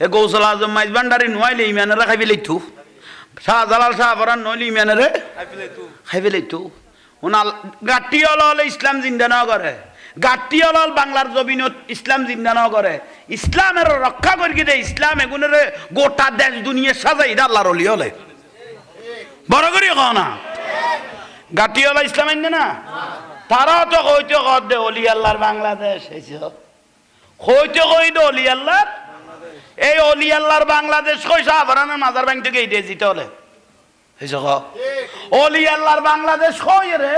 এ গৌসল আজম মাইজ ভান্ডারি নোয়াইলে ইমানেরা খাইবে লইতু শাহজালাল শাহফরান নইলে ইমানেরে খাইবে লইতু ওনাল গাটি হল হলে ইসলাম জিন্দা না করে গাটি হল বাংলার জমিনত ইসলাম জিন্দা না করে ইসলামের রক্ষা করি দে ইসলাম এগুনের গোটা দেশ দুনিয়া সাজাই দা আল্লাহর অলি হলে। বড় করি কও না? গাটি হল ইসলাম আইন না? তারাও তো কইতে কর দে অলি আল্লাহর বাংলাদেশ হয়েছে কইতে কই দে অলি আল্লাহর এই অলি আল্লাহর বাংলাদেশ কই সাহাবারানের মাজার ব্যাংক থেকে এই দিতে হলে। হয়েছে ক। অলি আল্লাহর বাংলাদেশ কই রে?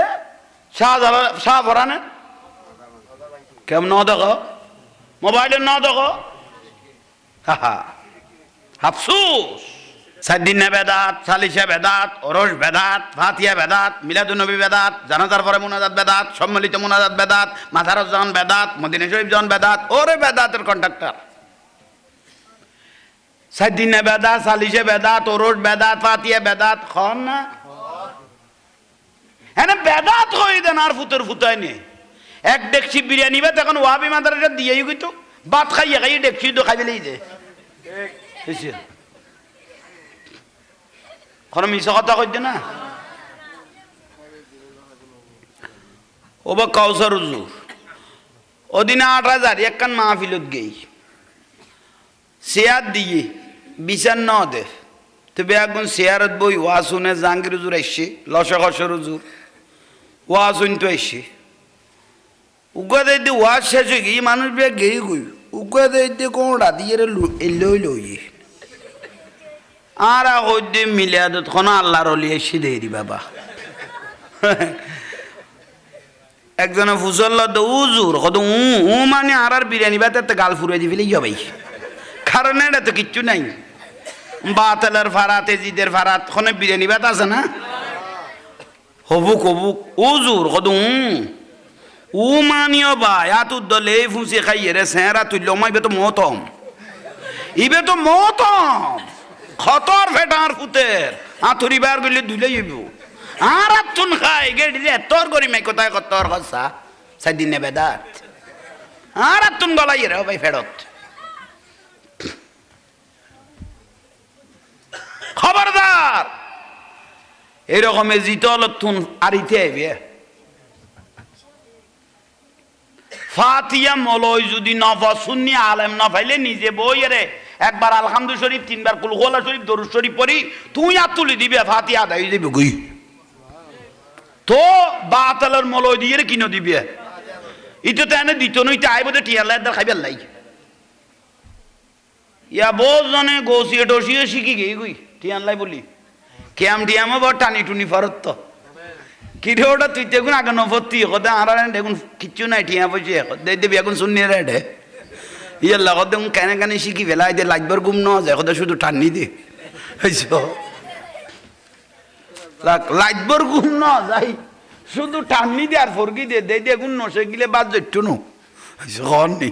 শাহফরানের কেমন দেখো? মোবাইলে ন দেখো? হাফসুস সাদ্দিনে বেদাত, সালিশে বেদাত, ওরস বেদাত, ফাতিয়া বেদাত, মিলাদুনবী বেদাত, জানাজার পরে মুনাজাত বেদাত, সম্মিলিত মুনাজাত বেদাত মাথারস জন বেদাত, মদিনা শরীফ জন বেদাত, ওরে বেদাতের কন্ট্রাক্টর সাদ্দিনে বেদাত সালিশে বেদাত ওরস বেদাত ফাতিয়া বেদাত খন না? হ্যাঁ বেদাত হই দেন আর ফুতর ফুতাই নেই এক ডেকসি বিরিয়ানি বা, তখন ওয়াবি মাদার এটা দিয়েই গইতো ভাত খাইয়ে খাইয়ে ডেকসি তো খাই ফেলেই যে কোনো মিশা কথা কইছে না? ও বা কাউসার উজুর। ওদিনে আট হাজার, একখান মাহফিলত গেই। শেয়ার দিয়ে বিচার ন দে। তবে একজন শেয়ারত বই ওয়া শুনে জাহাঙ্গীর উজুর আসছে লসকসর উজুর ওয়া শুন তো আসছে উকা দিতে ওয়া শেষ হয়ে গিয়ে মানুষ বিয়া গেই গই উকা দিতে কোন রাতি লই লই আর হইতে মিলিয়াদত কোন আল্লাহর অলি এসে দেরি বাবা। একজনে ফুসল তো উজুর কত উ মানে আর আর বিরিয়ানি বাতে গাল ফুরে দি ফেলে ভাই কারণ এটা তো কিচ্ছু নাই। বাতেলের ফারাত এজিদের ফারাত খনে বিরিয়ানি ভাত আছে না? হবুক হবুক। উজুর কত উ মানিও বা এত দলে ফুসি খাইয়ে রে সেরা তুললো মাইবে তো মতম। ইবে তো মতম। খতর ফেটার পুতের। আথুরি বার গেলে দুলে যাইব আর তুন খাই, গেড়ি যে তোর করি মাই কোথায় তোর কথা সেদিন নেবে দাঁত। আর তুন গলাই রে ভাই ফেরত। খবরদার। এরকমে জিতল তুন আরিতে আইবে ফাতিয়া মলয় যদি নফা শুনি আলেম না ফাইলে নিজে বই রে। একবার আলহামদু শরীফ, তিনবার কুলগোলা শরীফ, দরুদ শরীফ পড়ি, তুই আর তুলি দিবে ফাতি আদায় দিবে গুই তো বাতালের মলয় দিয়ে কিনো দিবে ইতো তো এনে দিত নইতে আইব তো টিয়ার লাই খাইবার লাই। ইয়া বহুত জনে গৌসিয়ে টসিয়ে শিখি গেই গুই টিয়ান লাই বলি? কেম টিয়ামও বড় টানি টুনি ফরত কিরে ওটা তুই দেখুন আগে নভর্তি কথা আর দেখুন কিচ্ছু নাই, টিয়া পয়সা দে দেবি এখন শুনিয়ে রে ইয়ার লগত দেখুন কেনে কেনে শিখি ফেলাই দে লাগবার গুম ন যায় কথা শুধু টান্নি দে। হয়েছ লাগবার গুম ন যাই। শুধু টান্নি দে আর ফরকি দে দে দে এগুন নসে গিলে বাদ জৈট্টু নো হন নি?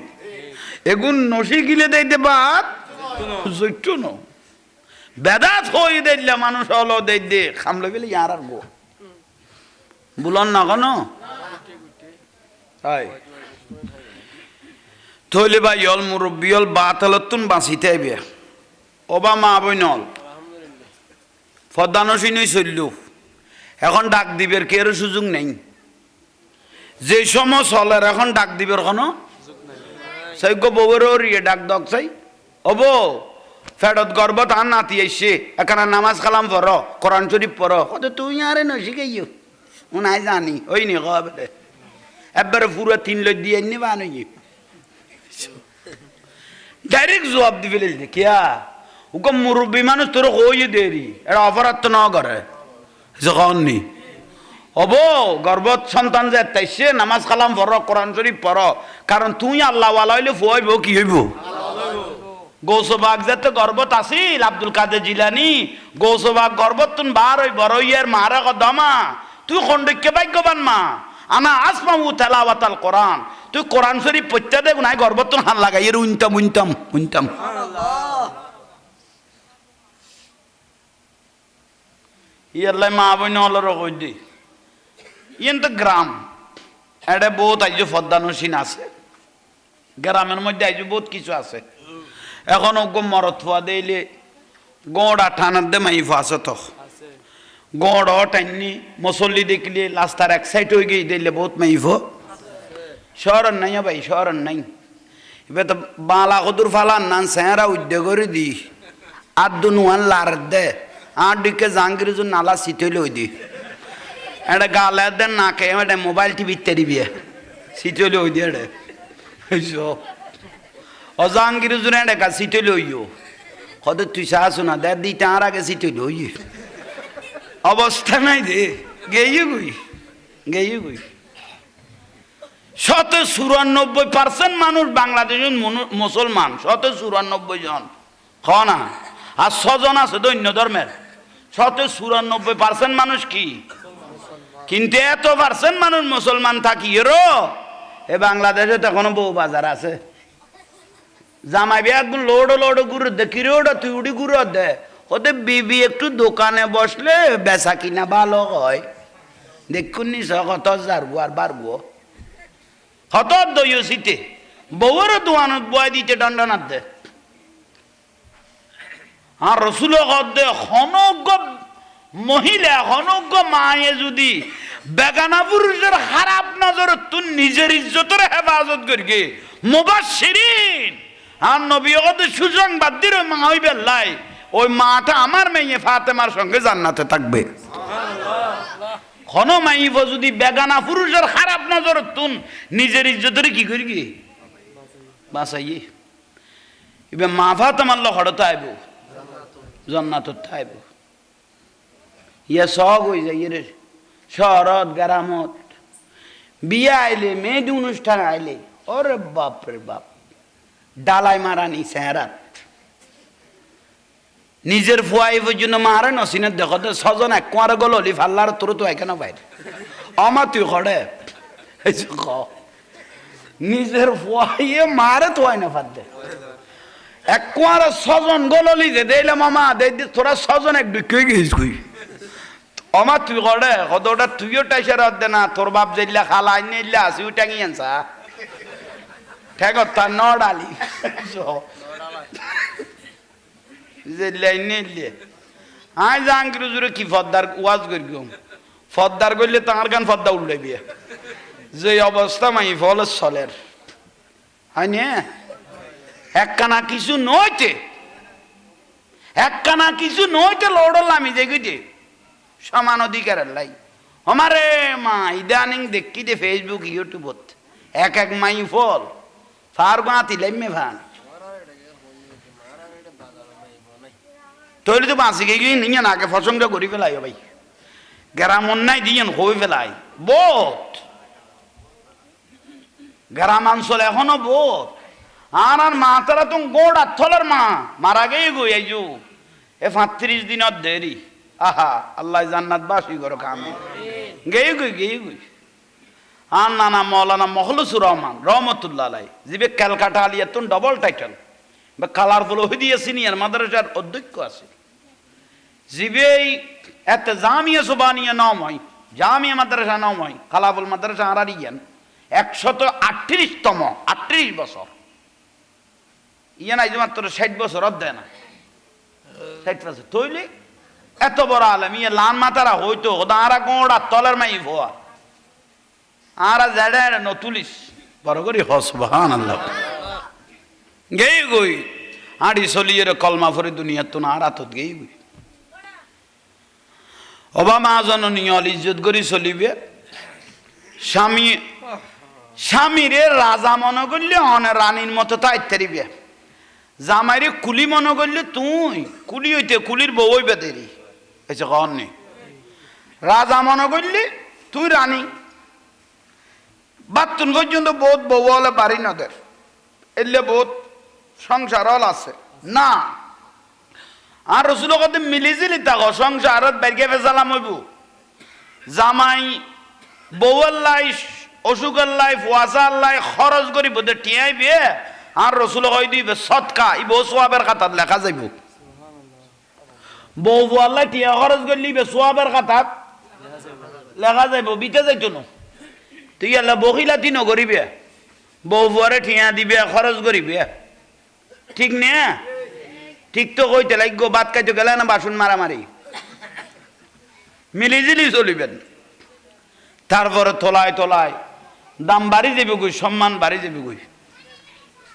এগুন নসে গিলে দে দে, বাদ জৈট্টু নো বেদাত হয়ে দিলে মানুষ হলো দে দে, খামলে গেলে ইয়ার আর গো বুলন না কেন? থইলে বা ইয়ল মুরব্বী হল বাতালতুন বাঁচিতে আইবে। অবা মা বই নল ফদানসি নই চলল এখন ডাক দিবের কেরও সুযোগ নেই? যে সময় চলের, এখন ডাক দিবের কোনো সৈক্য বউয়েরও রিয়ে ডাক দক চাই। অব। ফেরত গর্বত আর নাতি এসে এখানে নামাজ কালাম পড়, কোরআন শরীফ পড়। কত তুই আরে নসি গাইও উনাই জানি, ওই নি কবে একবারে পুরো তিন লই দিয়ে নি বানই ডাইরেক্ট জবাব দি ফেলে কিয়া? ওকে মুরব্বী মানুষ তোর কই দেরি এটা অপরাধ তো না করে। যখন নি? হব গর্ভত সন্তান যে তাইছে নামাজ কালাম পড়, কোরআন শরীফ পড়। কারণ তুই আল্লাহ ওয়ালা হইলে ফুয়াইব, কি হইব? গৌসবাগ যাতে গর্বত আসিল আব্দুল কাদের জিলানি। গৌসবাগ গর্বত তুন বার ওই বড় ইয়ের মারা দমা তুই খন্ডকে ভাগ্যবান মা? আনা আসমামু তেলাওয়াতাল কোরআন। তুই কোরআন শরীফ পড়তে দেখ নাই গর্বত তুন লাগাই এর উনতাম উনতাম উনতাম ইয়াল্লাই মা বইন হলর কই দি? ইয়েন তো গ্রাম। এটা বহুত আইজ ফদ্দানসীন আছে। গ্রামের মধ্যে আইজ বহুত কিছু আছে। এখন ওগো মরত ফুয়া দিলে গড়া ঠানার দে মাই আছে। তো গড় টাইনি মসল্লি দেখলে লাস্তার এক সাইড হয়ে গিয়ে দিলে বহুত মাইফ শহরের নাই ভাই শহরের নাই। এবার তো বালা কদুর ফালান নান সেরা উদ্যোগ করে দি। আর দুনুয়ান লার দে। আর দিকে জাহাঙ্গীর জন্য নালা সিটলে ওই দি এটা গালে দেন না কে এটা মোবাইল টিভি তেরিবি সিটলে ওই দি এটা ও জাহাঙ্গীর জন্য এটা কা সিটলে ওইও কত তুই চাস না দে দি তার আগে সিটলে ওই অবস্থা নাই দে গেয়ে গুই গেয়ে গুই। শত চুরানব্বই পার্সেন্ট মানুষ বাংলাদেশের মনু- মুসলমান, শত চুরানব্বই জন। খ না, আর ছজন আছে দৈন্য ধর্মের। শত চুরানব্বই পার্সেন্ট মানুষ কি? কিন্তু এত পার্সেন্ট মানুষ মুসলমান থাকি, এরো? এ বাংলাদেশে তো এখনও বউ বাজার আছে। জামাই বিয়া লোড লোড গুরু দে কি রোড তুই উড়ি গুরু দে। ওতে বিবি একটু দোকানে বসলে বেচা কিনা ভালো হয়। দেখুন নি কত যারবো আর বাড়বো কত দইও শীতে বউর দোয়ানত বয় দিতে দণ্ডনাথ দে। আর রসুল দে হনজ্ঞ মহিলা হনজ্ঞ মায়ে যদি বেগানা পুরুষের খারাপ নজর তুই নিজের ইজ্জতের হেফাজত করি মুবাশিরিন আর নবী ওকে সুসংবাদ দিল, মা হইবে লাই ওই মাটা আমার মেয়ে ফাতেমার সঙ্গে জান্নাতে থাকবে। খন মাইব যদি বেগানা পুরুষের খারাপ নজর তুন, নিজের ইজ্জতের কি করি কি? বাসাই এবার মা ফাতেমার লহড়তে আইব, জন্নাত আইব। ইয়ে সব হয়ে যায় ইয়ে শহরত গ্রামত। বিয়া আইলে মেয়েদি অনুষ্ঠান আইলে, ওরে বাপ রে বাপ। ডালাই মারানি চেহারাত। নিজের ফুয়াই পর্যন্ত মারে নসিনের দেখো তো ছজন এক কোয়ারে গল হলি ফাল্লার তোর তো এখানে বাইরে। আমার তুই খড়ে। নিজের ফুয়াইয়ে মারে তো হয় না ফাদ এক কোয়ারে ছজন গললি যে দেইলে মামা, দেই দি, তোরা ছজন এক বিক্রি গেছিস কই। আমার তুই করে কত ওটা তুইও টাইসের দে না, তোর বাপ যেইলা খালা আইনে আসি টাঙি আনসা ঠেকত তার ন ডালি যেইলা আইনে ইল্লে আই জাহাঙ্গীর জুড়ে কি ফদ্দার ওয়াজ করি ফদ্দার করলে তাঁর গান ফদ্দা উল্লে বিয়ে যে অবস্থা মাই ফল চলের হয় নে একখানা কিছু নইতে একখানা কিছু নইতে লড়ল আমি দেখি সমান অধিকারের লাই আমারে মা ইদানিং দেখি দে ফেসবুক ইউটিউবত এক এক মাই ফল ফার গাঁতি লাইমে ভান তৈরি তো বাঁচি গিয়ে নিয়ে নাকে ফসংটা করি ফেলাই ভাই গ্রাম অন্যায় দিয়েন হয়ে ফেলাই বোধ গ্রামাঞ্চল এখনও বোধ আর আর মা তারা তো গোড় আত্থলের মা মারা গেই গো এই যু এ পাঁত্রিশ দিনত দেরি আহা আল্লাহ জান্নাত বাসি করো কামে গেই গই গেই গই আর নানা মৌলানা মহলুসুর রহমান, রহমতুল্লাহ আলাই জিবে ক্যালকাটা আলিয়াতুন ডবল টাইটেল বা কালারফুল ওহিদিয়া সিনিয়র মাদ্রাসার অধ্যক্ষ আছে। এই এত জামিয়া সুবানিয়া হয়, জামিয়া মাদ্রাসা নাম হয় কালাবুল মাদ্রাসা আরারিয়ান, একশত আটত্রিশতম, আটত্রিশ বছর। ইয়ে নাই যে মাত্র ষাট বছর অধ্যায় না। ষাট বছর। তৈলি এত বড় আলম ইয়ে লান মাতারা হইতো ওদারা গোড়া তলের মাই ভোয়া আরা জেডে নতুলিস। বড় করি হসবাহান আল্লাহ গেই গই, আড়ি চলিয়ে কলমা ফরে দুনিয়া তো না আরাতত গেই গই। অবা মা জননী অল ইজ্জত করি চলিবে স্বামী, স্বামীরে রাজা মনে করলে অনে রানীর মতো তাই তেরিবে জামাইরে কুলি মনে করলে তুই, কুলি হইতে কুলির বউ হইবে দেরি। এসে কন নেই রাজা মনে করলে তুই রানী। বাতুন পর্যন্ত বহুত বউ হলে পারি নদের এলে বহুত সংসার হল আছে। না। আর রসুল কত মিলিজিলি তাকো সংসারত বেরকে ফেসালাম হইব। জামাই বউয়ের লাই অসুখের লাই ফুয়াশার লাই খরচ করি বোধে টিয়াই বিয়ে আর রসুল কই দিবে সৎকা, ই বউ সোয়াবের খাতাত লেখা যাইব। বউ ফুয়ার লাই টিয়া খরচ করলি বে, সোয়াবের খাতাত লেখা যাইব বিতে যাইতো না। তুই আল্লাহ বকিলাতি নকরিবে বউ বরে ঠিয়া দিবে খরচ করিবে ঠিক নে? ঠিক তো কইতে লাগবো বাদ খাইতে গেলে না বাসন মারামারি মিলিজিলি চলিবেন। তারপরে তোলায় তোলায় দাম বাড়ি যাবে গই সম্মান বাড়ি যাবে গই